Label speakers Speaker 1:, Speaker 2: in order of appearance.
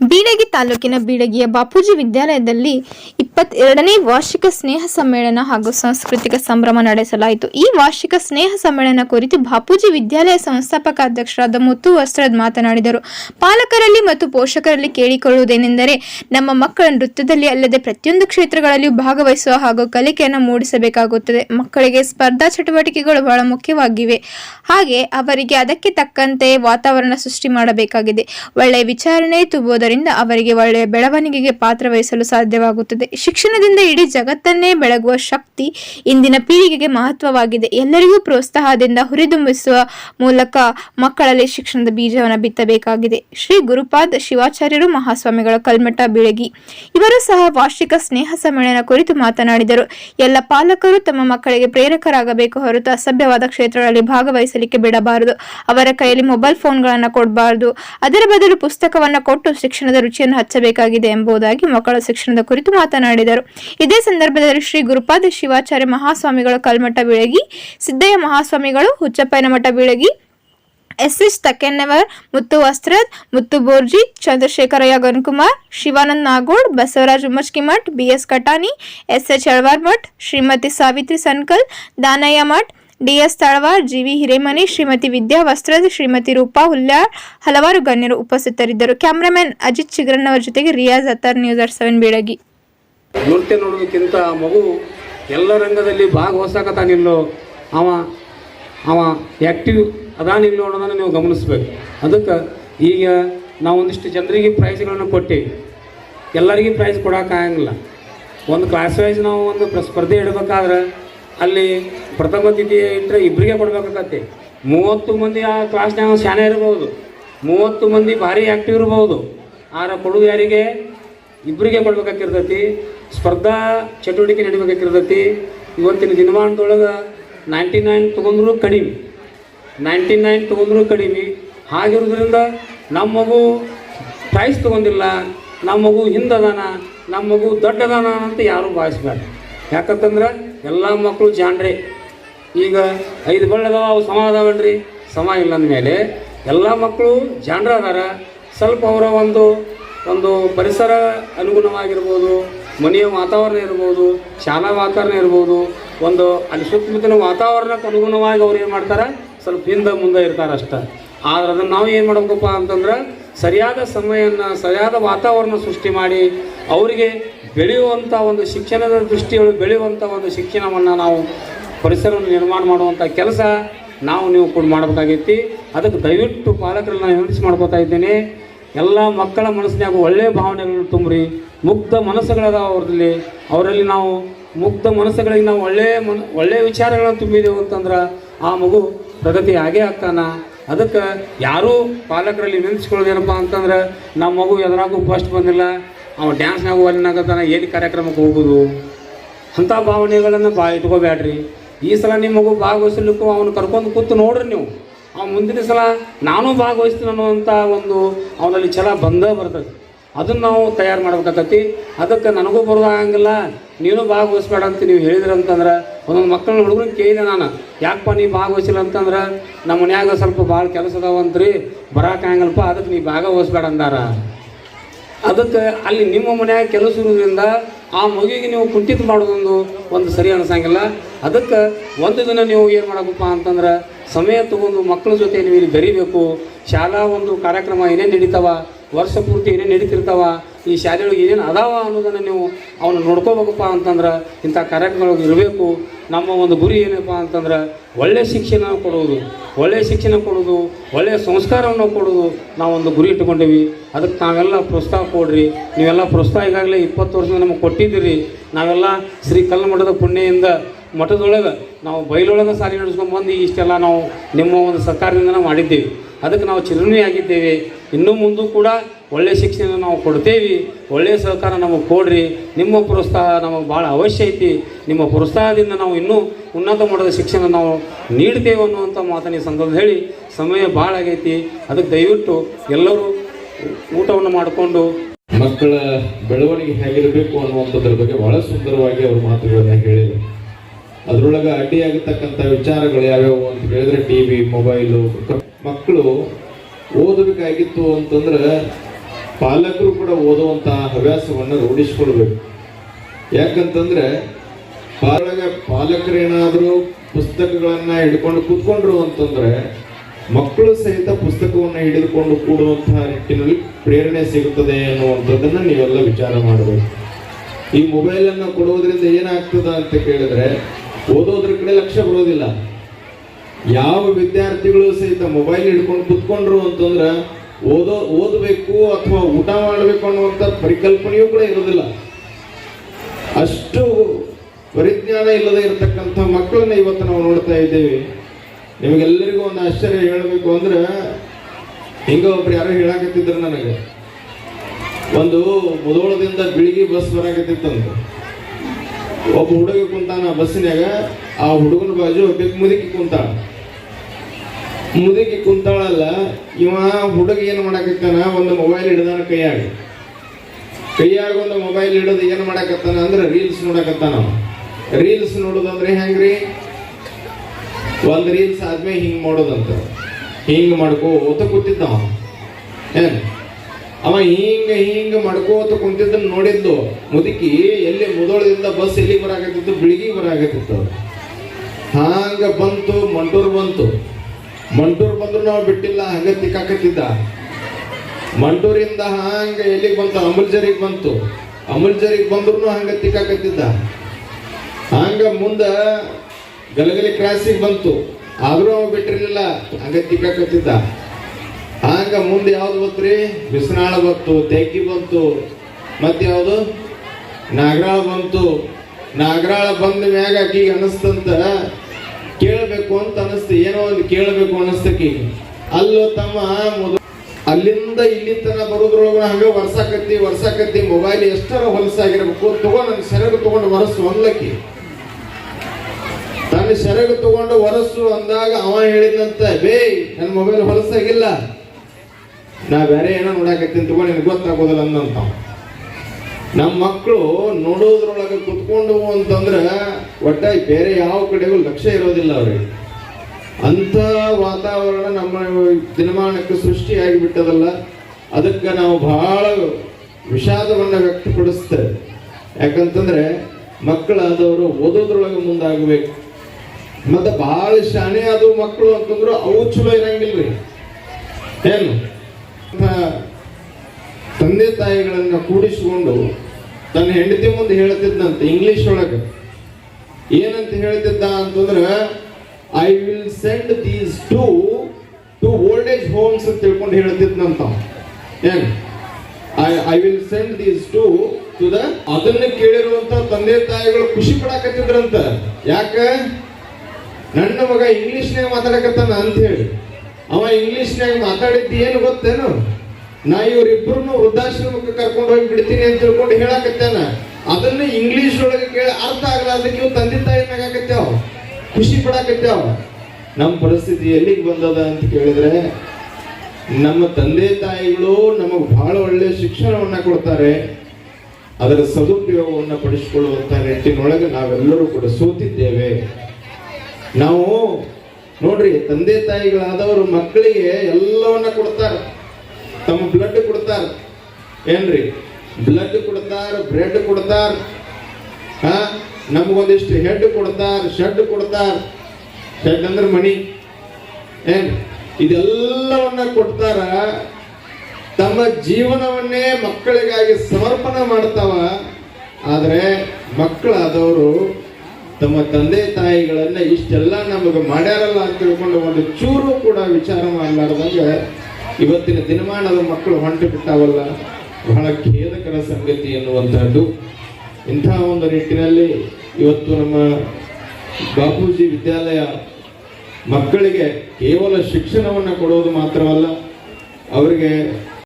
Speaker 1: ಬೀಳಗಿ ತಾಲೂಕಿನ ಬೀಡಗಿಯ ಬಾಪೂಜಿ ವಿದ್ಯಾಲಯದಲ್ಲಿ ಇಪ್ಪತ್ತೆರಡನೇ ವಾರ್ಷಿಕ ಸ್ನೇಹ ಸಮ್ಮೇಳನ ಹಾಗೂ ಸಾಂಸ್ಕೃತಿಕ ಸಂಭ್ರಮ ನಡೆಸಲಾಯಿತು. ಈ ವಾರ್ಷಿಕ ಸ್ನೇಹ ಸಮ್ಮೇಳನ ಕುರಿತು ಬಾಪೂಜಿ ವಿದ್ಯಾಲಯ ಸಂಸ್ಥಾಪಕ ಅಧ್ಯಕ್ಷರಾದ ಮುತ್ತು ವಸ್ತ್ರದ್ ಮಾತನಾಡಿದರು. ಪಾಲಕರಲ್ಲಿ ಮತ್ತು ಪೋಷಕರಲ್ಲಿ ಕೇಳಿಕೊಳ್ಳುವುದೇನೆಂದರೆ, ನಮ್ಮ ಮಕ್ಕಳ ನೃತ್ಯದಲ್ಲಿ ಅಲ್ಲದೆ ಪ್ರತಿಯೊಂದು ಕ್ಷೇತ್ರಗಳಲ್ಲಿಯೂ ಭಾಗವಹಿಸುವ ಹಾಗೂ ಕಲಿಕೆಯನ್ನು ಮೂಡಿಸಬೇಕಾಗುತ್ತದೆ. ಮಕ್ಕಳಿಗೆ ಸ್ಪರ್ಧಾ ಚಟುವಟಿಕೆಗಳು ಬಹಳ ಮುಖ್ಯವಾಗಿವೆ. ಹಾಗೆ ಅವರಿಗೆ ಅದಕ್ಕೆ ತಕ್ಕಂತೆ ವಾತಾವರಣ ಸೃಷ್ಟಿ ಮಾಡಬೇಕಾಗಿದೆ. ಒಳ್ಳೆಯ ವಿಚಾರಣೆ ತುಂಬುವುದರಿಂದ ಅವರಿಗೆ ಒಳ್ಳೆಯ ಬೆಳವಣಿಗೆಗೆ ಪಾತ್ರವಹಿಸಲು ಸಾಧ್ಯವಾಗುತ್ತದೆ. ಶಿಕ್ಷಣದಿಂದ ಇಡೀ ಜಗತ್ತನ್ನೇ ಬೆಳಗುವ ಶಕ್ತಿ ಇಂದಿನ ಪೀಳಿಗೆಗೆ ಮಹತ್ವವಾಗಿದೆ. ಎಲ್ಲರಿಗೂ ಪ್ರೋತ್ಸಾಹದಿಂದ ಹುರಿದುಂಬಿಸುವ ಮೂಲಕ ಮಕ್ಕಳಲ್ಲಿ ಶಿಕ್ಷಣದ ಬೀಜವನ್ನು ಬಿತ್ತಬೇಕಾಗಿದೆ. ಶ್ರೀ ಗುರುಪಾದ ಶಿವಾಚಾರ್ಯರು ಮಹಾಸ್ವಾಮಿಗಳ ಕಲ್ಮಠ ಬೀಳಗಿ. ಇವರು ಸಹ ವಾರ್ಷಿಕ ಸ್ನೇಹ ಸಮ್ಮೇಳನ ಕುರಿತು ಮಾತನಾಡಿದರು. ಎಲ್ಲ ಪಾಲಕರು ತಮ್ಮ ಮಕ್ಕಳಿಗೆ ಪ್ರೇರಕರಾಗಬೇಕು ಹೊರತು ಅಸಭ್ಯವಾದ ಕ್ಷೇತ್ರಗಳಲ್ಲಿ ಭಾಗವಹಿಸಲಿಕ್ಕೆ ಬಿಡಬಾರದು. ಅವರ ಕೈಯಲ್ಲಿ ಮೊಬೈಲ್ ಫೋನ್ಗಳನ್ನು ಕೊಡಬಾರದು. ಅದರ ಬದಲು ಪುಸ್ತಕವನ್ನು ಕೊಟ್ಟು ಶಿಕ್ಷಣದ ರುಚಿಯನ್ನು ಹಚ್ಚಬೇಕಾಗಿದೆ ಎಂಬುದಾಗಿ ಮಕ್ಕಳ ಶಿಕ್ಷಣದ ಕುರಿತು ಮಾತನಾಡಿದರು. ಇದೇ ಸಂದರ್ಭದಲ್ಲಿ ಶ್ರೀ ಗುರುಪಾದ ಶಿವಾಚಾರ್ಯ ಮಹಾಸ್ವಾಮಿಗಳ ಕಲ್ಮಠ ಬೀಳಗಿ, ಸಿದ್ದಯ್ಯ ಮಹಾಸ್ವಾಮಿಗಳು ಹುಚ್ಚಪ್ಪಯ್ಯನ ಮಠ Bilagi S S Takkennavar Muttu Vastrad, Muttu Borji Chandrashekarayya Gankumar, Shivanand Nagod, Basavaraj Umachkimath B S Katani, S H Alvar Math, Shrimati Savitri Sankal, Danayya Math DS Talwar GV Hiremani, Shrimati Vidya Vastrad Shrimati Roopa ಹುಲ್ಯಾರ್ ಹಲವಾರು ಗಣ್ಯರು ಉಪಸ್ಥಿತರಿದ್ದರು. Cameraman Ajit Chigran ಅವರ ಜೊತೆಗೆ Riyaz Attar news R seven Bilagi.
Speaker 2: ನೃತ್ಯ ನೋಡೋದಕ್ಕಿಂತ ಮಗು ಎಲ್ಲ ರಂಗದಲ್ಲಿ ಭಾಗವಹಿಸಕತ್ತಾನಿಲ್ಲೋ ಅವ ಅವ ಆ್ಯಕ್ಟಿವ್ ಅದಾನಿಲ್ಲೋ ಅನ್ನೋದನ್ನು ನೀವು ಗಮನಿಸ್ಬೇಕು. ಅದಕ್ಕೆ ಈಗ ನಾವು ಒಂದಿಷ್ಟು ಜನರಿಗೆ ಪ್ರೈಸ್ಗಳನ್ನು ಕೊಟ್ಟು. ಎಲ್ಲರಿಗೂ ಪ್ರೈಸ್ ಕೊಡೋಕ್ಕಾಗಂಗಿಲ್ಲ ಒಂದು ಕ್ಲಾಸ್ ವೈಸ್ ನಾವು ಒಂದು ಪ್ರ- ಸ್ಪರ್ಧೆ ಇಡಬೇಕಾದ್ರೆ ಅಲ್ಲಿ ಪ್ರಥಮ ದ್ವಿತೀಯ ಇಟ್ಟರೆ ಇಬ್ಬರಿಗೆ ಕೊಡ್ಬೇಕಾಗತ್ತೆ ಮೂವತ್ತು ಮಂದಿ ಆ ಕ್ಲಾಸ್ನಾಗ ಶಾನೆ ಇರ್ಬೋದು. ಮೂವತ್ತು ಮಂದಿ ಭಾರಿ ಆ್ಯಕ್ಟಿವ್ ಇರ್ಬೋದು. ಆರ ಕೊಡುಗೆ ಯಾರಿಗೆ? ಇಬ್ಬರಿಗೆ ಕೊಡ್ಬೇಕಾಗಿರ್ತೈತಿ. ಸ್ಪರ್ಧಾ ಚಟುವಟಿಕೆ ನಡಿಬೇಕಾಗಿರ್ತೈತಿ. ಇವತ್ತಿನ ದಿನಮಾನದೊಳಗೆ ನೈಂಟಿ ನೈನ್ ತೊಗೊಂಡ್ರೂ ಕಡಿಮೆ. ನೈಂಟಿ ನೈನ್ ತೊಗೊಂಡ್ರೂ ಕಡಿಮೆ. ಹಾಗಿರೋದ್ರಿಂದ ನಮ್ಮ ಮಗು ಪ್ರೈಸ್ ತೊಗೊಂಡಿಲ್ಲ. ನಮ್ಮ ಮಗು ಹಿಂದದಾನ. ನಮ್ಮ ಮಗು ದೊಡ್ಡದಾನ ಅಂತ ಯಾರೂ ಭಾವಿಸ್ಬೇಡ ಯಾಕಂತಂದ್ರೆ ಎಲ್ಲ ಮಕ್ಕಳು ಜಾಣ್ರಿ. ಈಗ ಐದು ಬಳ್ಳದವ ಅವು ಸಮ ಅದಾವನ್ರಿ? ಸಮ ಇಲ್ಲ ಅಂದಮೇಲೆ ಎಲ್ಲ ಮಕ್ಕಳು ಜಾಣ್ರ ಅದಾರ ಸ್ವಲ್ಪ ಅವರ ಒಂದು ಒಂದು ಪರಿಸರ ಅನುಗುಣವಾಗಿರ್ಬೋದು, ಮನೆಯ ವಾತಾವರಣ ಇರ್ಬೋದು, ಶಾಲಾ ವಾತಾವರಣ ಇರ್ಬೋದು, ಒಂದು ಅಲ್ಲಿ ಸುತ್ತಮುತ್ತಲಿನ ವಾತಾವರಣಕ್ಕೆ ಅನುಗುಣವಾಗಿ ಅವ್ರು ಏನು ಮಾಡ್ತಾರೆ? ಸ್ವಲ್ಪ ಹಿಂದೆ ಮುಂದೆ ಇರ್ತಾರೆ ಅಷ್ಟೇ. ಆದ್ರೆ ಅದನ್ನು ನಾವು ಏನು ಮಾಡ್ಬೇಕಪ್ಪ ಅಂತಂದ್ರೆ ಸರಿಯಾದ ಸಮಯವನ್ನು ಸರಿಯಾದ ವಾತಾವರಣ ಸೃಷ್ಟಿ ಮಾಡಿ ಅವರಿಗೆ ಬೆಳೆಯುವಂಥ ಒಂದು ಶಿಕ್ಷಣದ ದೃಷ್ಟಿಯೊಳಗೆ ಬೆಳೆಯುವಂಥ ಒಂದು ಶಿಕ್ಷಣವನ್ನು ನಾವು ಪರಿಸರವನ್ನು ನಿರ್ಮಾಣ ಮಾಡುವಂಥ ಕೆಲಸ ನಾವು ನೀವು ಕೂಡ ಮಾಡಬೇಕಾಗೈತಿ. ಅದಕ್ಕೆ ದಯವಿಟ್ಟು ಪಾಲಕರನ್ನ ನಾನು ವಿನಂತಿ ಮಾಡ್ಕೋತಾ ಇದ್ದೇನೆ. ಎಲ್ಲ ಮಕ್ಕಳ ಮನಸ್ಸಿನಾಗ ಒಳ್ಳೆಯ ಭಾವನೆಗಳನ್ನು ತುಂಬ್ರಿ ಮುಕ್ತ ಮನಸ್ಸುಗಳದಾವ ಅವರಲ್ಲಿ ಅವರಲ್ಲಿ ನಾವು ಮುಕ್ತ ಮನಸ್ಸುಗಳಿಗೆ ನಾವು ಒಳ್ಳೆಯ ಮನ ಒಳ್ಳೆಯ ವಿಚಾರಗಳನ್ನು ತುಂಬಿದೆವು ಅಂತಂದ್ರೆ ಆ ಮಗು ಪ್ರಗತಿ ಆಗೇ ಆಗ್ತಾನ. ಅದಕ್ಕೆ ಯಾರೂ ಪಾಲಕರಲ್ಲಿ ನೆನೆಸ್ಕೊಳ್ಳೋದೇನಪ್ಪ ಅಂತಂದ್ರೆ ನಮ್ಮ ಮಗು ಎದುರಾಗೂ ಫಸ್ಟ್ ಬಂದಿಲ್ಲ. ಅವ ಡ್ಯಾನ್ಸ್ನಾಗ ಒಲಿನಾಗತ್ತಾನ ಏನು ಕಾರ್ಯಕ್ರಮಕ್ಕೆ ಹೋಗೋದು? ಅಂಥ ಭಾವನೆಗಳನ್ನು ಬಾ ಇಟ್ಕೋಬೇಡ್ರಿ. ಈ ಸಲ ನಿಮ್ಮ ಮಗು ಭಾಗವಹಿಸಲಿಕ್ಕೂ ಅವನು ಕರ್ಕೊಂಡು ಕೂತು ನೋಡ್ರಿ ನೀವು. ಅವ್ನು ಮುಂದಿನ ಸಲ ನಾನು ಭಾಗವಹಿಸ್ತೀನಿ ಅನ್ನುವಂಥ ಒಂದು ಅವನಲ್ಲಿ ಛಲ ಬಂದೇ ಬರ್ತದೆ. ಅದನ್ನು ನಾವು ತಯಾರು ಮಾಡ್ಬೇಕಾಗತ್ತಿ ಅದಕ್ಕೆ ನನಗೂ ಬರೋದಾಗಂಗಿಲ್ಲ ನೀನು ಭಾಗವಹಿಸ್ಬೇಡ ಅಂತ ನೀವು ಹೇಳಿದ್ರಿ ಅಂತಂದ್ರೆ, ಒಂದೊಂದು ಮಕ್ಕಳನ್ನ ಹುಡುಗನ ಕೇಳಿದೆ ನಾನು. ಯಾಕಪ್ಪ ನೀ ಭಾಗವಹಿಸಿಲ್ಲ ಅಂತಂದ್ರೆ, ನಮ್ಮ ಮನ್ಯಾಗ ಸ್ವಲ್ಪ ಭಾಳ ಕೆಲಸ ಅದಾವಂತ್ರಿ ಬರೋಕ್ಕಾಗಲ್ಲಪ್ಪ ಅದಕ್ಕೆ ನೀ ಭಾಗವಹಿಸ್ಬೇಡ ಅಂದಾರ. ಅದಕ್ಕೆ ಅಲ್ಲಿ ನಿಮ್ಮ ಮನ್ಯಾಗ ಕೆಲಸ ಇರೋದ್ರಿಂದ ಆ ಮಗುವಿಗೆ ನೀವು ಕುಂಠಿತ ಮಾಡೋದೊಂದು ಒಂದು ಸರಿ ಅನಿಸಂಗಿಲ್ಲ. ಅದಕ್ಕೆ ಒಂದು ದಿನ ನೀವು ಏನು ಮಾಡಬೇಕಪ್ಪ ಅಂತಂದ್ರೆ, ಸಮಯ ತಗೊಂಡು ಮಕ್ಕಳ ಜೊತೆ ನೀವು ಇಲ್ಲಿ ಬೆರಿಬೇಕು. ಶಾಲಾ ಒಂದು ಕಾರ್ಯಕ್ರಮ ಏನೇನು ನಡೀತಾವ ವರ್ಷ ಪೂರ್ತಿ ಏನೇನು ನಡೀತಿರ್ತಾವ, ಈ ಶಾಲೆಯೊಳಗೆ ಏನೇನು ಅದಾವ ಅನ್ನೋದನ್ನು ನೀವು ಅವನು ನೋಡ್ಕೋಬೇಕಪ್ಪ ಅಂತಂದ್ರೆ ಇಂಥ ಕಾರ್ಯಕ್ರಮಗಳಿಗೆ ಇರಬೇಕು. ನಮ್ಮ ಒಂದು ಗುರಿ ಏನಪ್ಪ ಅಂತಂದ್ರೆ ಒಳ್ಳೆಯ ಶಿಕ್ಷಣ ಕೊಡುವುದು. ಒಳ್ಳೆಯ ಶಿಕ್ಷಣ ಕೊಡೋದು ಒಳ್ಳೆಯ ಸಂಸ್ಕಾರವನ್ನು ಕೊಡೋದು ಒಂದು ಗುರಿ ಇಟ್ಕೊಂಡೀವಿ ಅದಕ್ಕೆ ನಾವೆಲ್ಲ ಪ್ರೋತ್ಸಾಹ ಕೊಡ್ರಿ. ನೀವೆಲ್ಲ ಪ್ರೋತ್ಸಾಹ ಈಗಾಗಲೇ ಇಪ್ಪತ್ತು ವರ್ಷದಿಂದ ನಮಗೆ ಕೊಟ್ಟಿದ್ದೀರಿ. ನಾವೆಲ್ಲ ಶ್ರೀ ಕಲ್ಲಮಠದ ಪುಣ್ಯದಿಂದ ಮಠದೊಳಗೆ ನಾವು ಬಯಲೊಳಗೆ ಸಾಲಿ ನಡೆಸ್ಕೊಂಡು ಬಂದು ಇಷ್ಟೆಲ್ಲ ನಾವು ನಿಮ್ಮ ಒಂದು ಸರ್ಕಾರದಿಂದ ಮಾಡಿದ್ದೇವೆ. ಅದಕ್ಕೆ ನಾವು ಚಿರಣಿಯಾಗಿದ್ದೇವೆ ಇನ್ನೂ ಮುಂದೂ ಕೂಡ ಒಳ್ಳೆಯ ಶಿಕ್ಷಣ ನಾವು ಕೊಡ್ತೇವೆ. ಒಳ್ಳೆಯ ಸಹಕಾರ ನಮಗೆ ಕೊಡ್ರಿ. ನಿಮ್ಮ ಪ್ರೋತ್ಸಾಹ ನಮಗೆ ಭಾಳ ಅವಶ್ಯ ಐತಿ. ನಿಮ್ಮ ಪ್ರೋತ್ಸಾಹದಿಂದ ನಾವು ಇನ್ನೂ ಉನ್ನತ ಮಟ್ಟದ ಶಿಕ್ಷಣ ನಾವು ನೀಡ್ತೇವೆ ಅನ್ನುವಂಥ ಮಾತನ್ನ ಸಂದರ್ಭದಲ್ಲಿ ಹೇಳಿ ಸಮಯ ಭಾಳ ಆಗೈತಿ. ಅದಕ್ಕೆ ದಯವಿಟ್ಟು ಎಲ್ಲರೂ ಊಟವನ್ನು ಮಾಡಿಕೊಂಡು
Speaker 3: ಮಕ್ಕಳ ಬೆಳವಣಿಗೆ ಹೇಗಿರಬೇಕು ಅನ್ನುವಂಥದ್ರ ಬಗ್ಗೆ ಬಹಳ ಸುಂದರವಾಗಿ ಅವರು ಮಾತುಗಳನ್ನು ಹೇಳಿದರು. ಅದರೊಳಗೆ ಅಡ್ಡಿಯಾಗತಕ್ಕಂಥ ವಿಚಾರಗಳು ಯಾವ್ಯಾವು ಅಂತ ಹೇಳಿದ್ರೆ ಟಿ ವಿ, ಮೊಬೈಲು ಮಕ್ಕಳು ಓದಬೇಕಾಗಿತ್ತು ಅಂತಂದ್ರೆ ಪಾಲಕರು ಕೂಡ ಓದುವಂತಹ ಹವ್ಯಾಸವನ್ನು ರೂಢಿಸ್ಕೊಳ್ಬೇಕು. ಯಾಕಂತಂದ್ರೆ ಪಾಲಕ ಪಾಲಕರೇನಾದರೂ ಪುಸ್ತಕಗಳನ್ನು ಹಿಡ್ಕೊಂಡು ಕೂತ್ಕೊಂಡ್ರು ಅಂತಂದ್ರೆ ಮಕ್ಕಳು ಸಹಿತ ಪುಸ್ತಕವನ್ನು ಹಿಡಿದುಕೊಂಡು ಕೂಡುವಂತಹ ನಿಟ್ಟಿನಲ್ಲಿ ಪ್ರೇರಣೆ ಸಿಗುತ್ತದೆ ಅನ್ನುವಂಥದ್ದನ್ನ ನೀವೆಲ್ಲ ವಿಚಾರ ಮಾಡಬೇಕು ಈ ಮೊಬೈಲನ್ನು ಕೊಡುವುದರಿಂದ ಏನಾಗ್ತದ ಅಂತ ಕೇಳಿದ್ರೆ ಓದೋದ್ರ ಕಡೆ ಲಕ್ಷ್ಯ ಬರೋದಿಲ್ಲ ಯಾವ ವಿದ್ಯಾರ್ಥಿಗಳು ಸಹಿತ ಮೊಬೈಲ್ ಹಿಡ್ಕೊಂಡು ಕುತ್ಕೊಂಡ್ರು ಅಂತಂದ್ರ ಓದೋ, ಓದಬೇಕು ಅಥವಾ ಊಟ ಮಾಡಬೇಕು ಅನ್ನುವಂಥ ಪರಿಕಲ್ಪನೆಯೂ ಕೂಡ ಇರೋದಿಲ್ಲ ಅಷ್ಟು ಪರಿಜ್ಞಾನ ಇಲ್ಲದೆ ಇರತಕ್ಕಂಥ ಮಕ್ಕಳನ್ನ ಇವತ್ತು ನಾವು ನೋಡ್ತಾ ಇದ್ದೇವೆ. ನಿಮಗೆಲ್ಲರಿಗೂ ಒಂದು ಆಶ್ಚರ್ಯ ಹೇಳಬೇಕು ಅಂದ್ರೆ, ಹಿಂಗ ಒಬ್ರು ಯಾರೋ ಹೇಳಾಕತ್ತಿದ್ರು ನನಗೆ. ಒಂದು ಮುದೋಳದಿಂದ ಬಿಳಿಗಿ ಬಸ್ ಬರಾಕತ್ತಿತ್ತಂತ. ಒಬ್ಬ ಹುಡುಗ ಕುಂತಾನ ಬಸ್ಸಿನಾಗ ಆ ಹುಡುಗನ ಬಾಜು ಒಬ್ಬ ಮುದುಕಿ ಕುಂತಾಳ. ಮುದುಕಿ ಕುಂತಾಳಲ್ಲ, ಇವ ಹುಡುಗ ಏನ್ ಮಾಡಾಕತ್ತಾನ? ಒಂದು ಮೊಬೈಲ್ ಹಿಡ್ದಾನ ಕೈಯಾಗ. ಕೈಯಾಗ ಒಂದು ಮೊಬೈಲ್ ಹಿಡಿದು ಏನ್ ಮಾಡಾಕತ್ತಾನ ಅಂದ್ರೆ ರೀಲ್ಸ್ ನೋಡಕತ್ತಾನ. ರೀಲ್ಸ್ ನೋಡೋದಂದ್ರೆ ಹೆಂಗ್ರಿ? ಒಂದ್ ರೀಲ್ಸ್ ಆದ್ಮೇಲೆ ಹಿಂಗ್ ಮಾಡೋದಂತ. ಹಿಂಗ್ ಮಾಡ್ಕೋತ ಕೂತಿದ್ದ ಏನ್? ಅವ ಹಿಂಗ ಹಿಂಗ ಮಾಡ್ಕೋತ ಕುಂತಿದ್ದನ್ನ ನೋಡಿದ್ದು ಮುದುಕಿ ಎಲ್ಲಿ ಮುದೋಳದಿಂದ ಬಸ್ ಎಲ್ಲಿ ಬರಾಕತ್ತಿತ್ತು? ಬಿಳಿಗಿ ಬರಾಕತ್ತಿತ್ತು. ಹಾಂಗ ಬಂತು ಮಂಟೂರು ಬಂತು. ಮಂಟೂರು ಬಂದ್ರು ನಾವು ಬಿಟ್ಟಿಲ್ಲ, ಹಂಗ ತಿಕ್ಕಾಕತ್ತಿದ್ದ. ಮಂಟೂರಿಂದ ಹಾಂಗ ಎಲ್ಲಿಗೆ ಬಂತು? ಅಮುಲ್ಜರಿಗೆ ಬಂತು. ಅಮುಲ್ಜರಿಗೆ ಬಂದ್ರು ಹಂಗ ತಿಕ್ಕಾಕತ್ತಿದ್ದ. ಹಂಗ ಮುಂದ ಗಲಗಲಿ ಕ್ರಾಸಿಗೆ ಬಂತು. ಆದ್ರೂ ಅವ ಬಿಟ್ಟಿರ್ಲಿಲ್ಲ, ಹಂಗ ತಿಕ್ಕಾಕತ್ತಿದ್ದ. ಹಂಗ ಮುಂದೆ ಯಾವ್ದು ಬತ್ರಿ ಬಿಸಿನಾಳ ಬಂತು ತೆಗ್ಗಿ ಬಂತು. ಮತ್ತೆ ಯಾವುದು? ನಾಗರಾಳ ಬಂತು. ನಾಗರಾಳ ಬಂದ ಮ್ಯಾಗ ಆಕಿಗೆ ಅನಸ್ತಂತ ಕೇಳಬೇಕು ಅಂತ ಅನಿಸ್ತು, ಏನೋ ಒಂದು ಕೇಳಬೇಕು ಅನಸ್ತಕಿ. ಅಲ್ಲೋ ತಮ್ಮ ಮೊದಲು ಅಲ್ಲಿಂದ ಇಲ್ಲಿ ತನ ಬರೋದ್ರೊಳಗ ಹಂಗೆ ವರ್ಸಾಕತ್ತಿ ವರ್ಸಾಕತ್ತಿ ಮೊಬೈಲ್ ಎಷ್ಟರ ಹೊಲಸಾಗಿರ್ಬೇಕು ತಗೊಂಡ್ ನನ್ನ ಸೆರಗು ತಗೊಂಡು ಒರೆಸು ಅನ್ಲಕ್ಕಿ ತನ್ನ ಸೆರಗು ತಗೊಂಡು ಒರೆಸು ಅಂದಾಗ ಅವ ಹೇಳಿದಂತ ಬೇ, ನನ್ನ ಮೊಬೈಲ್ ಹೊಲಸಾಗಿಲ್ಲ. ನಾ ಬೇರೆ ಏನೋ ನೋಡಾಕತ್ತೀನಿ ತಗೊಂಡು ನಿನಗೆ ಗೊತ್ತಾಗೋದಿಲ್ಲ ಅಂದಂತ. ನಮ್ಮ ಮಕ್ಕಳು ನೋಡೋದ್ರೊಳಗೆ ಕುತ್ಕೊಂಡು ಅಂತಂದ್ರೆ ಒಟ್ಟಾಗಿ ಬೇರೆ ಯಾವ ಕಡೆಗೂ ಲಕ್ಷ್ಯ ಇರೋದಿಲ್ಲ ಅವ್ರಿಗೆ. ಅಂತ ವಾತಾವರಣ ನಮ್ಮ ದಿನಮಾನಕ್ಕೆ ಸೃಷ್ಟಿ ಬಿಟ್ಟದಲ್ಲ ಅದಕ್ಕೆ ನಾವು ಬಹಳ ವಿಷಾದವನ್ನ ವ್ಯಕ್ತಪಡಿಸ್ತೇವೆ. ಯಾಕಂತಂದ್ರೆ ಮಕ್ಕಳಾದವರು ಓದೋದ್ರೊಳಗೆ ಮುಂದಾಗಬೇಕು. ಮತ್ತೆ ಬಹಳ ಶಾಣೆ ಆದವು ಮಕ್ಕಳು ಅಂತಂದ್ರೆ ಅವು ಚಲೋ ಇರಂಗಿಲ್ರಿ. ಏನು? ಆ, ತಂದೆ ತಾಯಿಗಳನ್ನ ಕೂಡಿಸಿಕೊಂಡು ತನ್ನ ಹೆಂಡತಿ ಮುಂದೆ ಹೇಳ್ತಿದ್ದಂತೆ ಇಂಗ್ಲಿಷ್ ಒಳಗೆ. ಏನಂತ ಹೇಳ್ತಿದ್ದ ಅಂತಂದ್ರೆ I will send these to to old age homes ಅಂತ ತಿಳ್ಕೊಂಡು ಹೇಳ್ತಿದ್ನಂತ ಏನ್? I I will send these to to the ಅದನ್ನ ಕೇಳಿರುವಂತ ತಂದೆ ತಾಯಿಗಳು ಖುಷಿ ಪಡಾಕತ್ತಿದ್ರಂತ. ಯಾಕ? ನನ್ನ ಮಗ ಇಂಗ್ಲಿಷ್ನಾಗ ಮಾತಾಡಕತ್ತಾನ ಅಂತ ಹೇಳಿ. ಅವ ಇಂಗ್ಲಿಷ್ನಾಗ ಮಾತಾಡಿದ್ದು ಏನು ಗೊತ್ತೇನು? ನಾ ಇವರಿಬ್ರು ವೃದ್ಧಾಶ್ರಮಕ್ಕೆ ಕರ್ಕೊಂಡು ಹೋಗಿ ಬಿಡ್ತೀನಿ ಅಂತ ತಿಳ್ಕೊಂಡು ಹೇಳಾಕತ್ತೇನ. ಅದನ್ನ ಇಂಗ್ಲಿಷ್ ಒಳಗೆ ಕೇಳಿ ಅರ್ಥ ಆಗಲಾರ್ದಕ್ಕೆ ಇವ್ ತಂದೆ ತಾಯಿ ಮ್ಯಾಗಾಕತ್ಯಾವ ಖುಷಿ ಪಡಾಕತ್ತೇವ. ನಮ್ಮ ಪರಿಸ್ಥಿತಿ ಎಲ್ಲಿಗೆ ಬಂದದ ಅಂತ ಕೇಳಿದ್ರೆ, ನಮ್ಮ ತಂದೆ ತಾಯಿಗಳು ನಮಗೆ ಬಹಳ ಒಳ್ಳೆಯ ಶಿಕ್ಷಣವನ್ನ ಕೊಡ್ತಾರೆ, ಅದರ ಸದುಪಯೋಗವನ್ನು ಪಡಿಸಿಕೊಳ್ಳುವಂತ ನಿಟ್ಟಿನೊಳಗೆ ನಾವೆಲ್ಲರೂ ಕೂಡ ಸೋತಿದ್ದೇವೆ. ನಾವು ನೋಡ್ರಿ, ತಂದೆ ತಾಯಿಗಳಾದವರು ಮಕ್ಕಳಿಗೆ ಎಲ್ಲವನ್ನ ಕೊಡ್ತಾರೆ. ತಮ್ಮ ಬ್ಲಡ್ ಕೊಡ್ತಾರ. ಏನ್ರಿ? ಬ್ಲಡ್ ಕೊಡ್ತಾರ ಬ್ರೆಡ್ ಕೊಡ್ತಾರ. ನಮಗೊಂದಿಷ್ಟು ಹೆಡ್ ಕೊಡ್ತಾರ ಶೆಡ್ ಕೊಡ್ತಾರ. ಶೆಡ್ ಅಂದ್ರೆ ಮಣಿ. ಏನ್ ಇದೆಲ್ಲವನ್ನ ಕೊಡ್ತಾರ. ತಮ್ಮ ಜೀವನವನ್ನೇ ಮಕ್ಕಳಿಗಾಗಿ ಸಮರ್ಪಣೆ ಮಾಡ್ತಾವ. ಆದರೆ ಮಕ್ಕಳಾದವರು ತಮ್ಮ ತಂದೆ ತಾಯಿಗಳನ್ನ ಇಷ್ಟೆಲ್ಲ ನಮಗೆ ಮಾಡ್ಯಾರಲ್ಲ ಅಂತ ತಿಳ್ಕೊಂಡು ಒಂದು ಚೂರು ಕೂಡ ವಿಚಾರ ಮಾಡಲಾರ್ದಂಗ ಇವತ್ತಿನ ದಿನಮಾನದ ಮಕ್ಕಳು ಹೊಂಟು ಬಿಟ್ಟಾವಲ್ಲ, ಬಹಳ ಖೇದಕರ ಸಂಗತಿ ಎನ್ನುವಂತಹದ್ದು ಇಂಥ ಒಂದು ನಿಟ್ಟಿನಲ್ಲಿ ಇವತ್ತು ನಮ್ಮ ಬಾಪೂಜಿ ವಿದ್ಯಾಲಯ ಮಕ್ಕಳಿಗೆ ಕೇವಲ ಶಿಕ್ಷಣವನ್ನು ಕೊಡೋದು ಮಾತ್ರವಲ್ಲ, ಅವರಿಗೆ